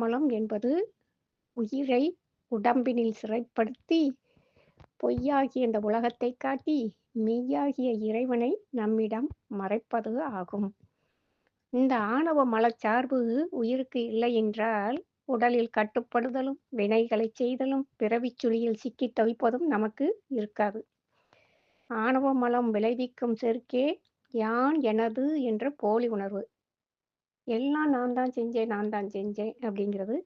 மலம் என்பது உயிரை உடம்பினில் சிறைப்படுத்தி பொய்யாகிய இந்த உலகத்தை காட்டி மெய்யாகிய இறைவனை நம்மிடம் மறைப்பது ஆகும். இந்த ஆணவ மலச்சார்பு உயிருக்கு இல்லை என்றால் உடலில் கட்டுப்படுதலும் வினைகளை செய்தலும் பிறவிச் சுழியில் சிக்கி தவிப்பதும் நமக்கு இருக்காது. ஆணவ மலம் விளைவிக்கும் செருக்கே யான் எனது என்ற போலி உணர்வு. எல்லாம் நான் தான் செஞ்சேன் நான் தான் செஞ்சேன் அப்படிங்கிறது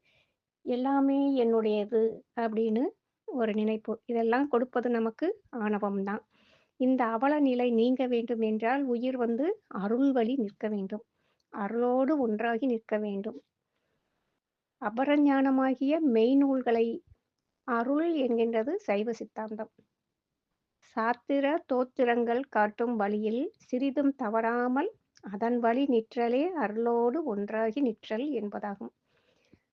எல்லாமே என்னுடையது அப்படின்னு ஒரு நினைப்பு. இதெல்லாம் கொடுப்பது நமக்கு ஆணவம் தான். இந்த அவல நிலை நீங்க வேண்டும் என்றால் உயிர் வந்து அருள் வழி நிற்க வேண்டும். அருளோடு ஒன்றாகி நிற்க வேண்டும். அபரஞானமாகிய மெய்நூல்களை அருள் என்கின்றது சைவ சித்தாந்தம். சாத்திர தோத்திரங்கள் காட்டும் வழியில் சிறிதும் தவறாமல் அதன் வழி நிற்றலே அருளோடு ஒன்றாகி நிற்றல் என்பதாகும்.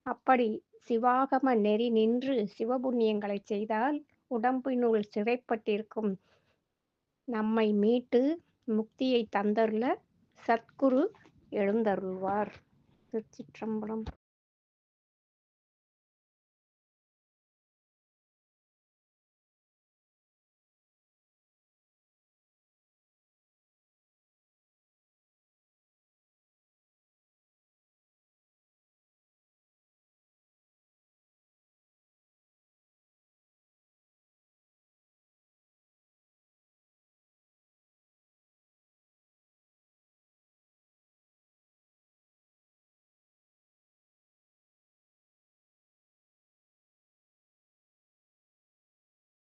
அப்படி சிவாகம நெறி நின்று சிவபுண்ணியங்களை செய்தால் உடம்பினுள் சிறைப்பட்டிருக்கும் நம்மை மீட்டு முக்தியை தந்தருள சத்குரு எழுந்தருள்வார். திருச்சிற்றம்பலம்.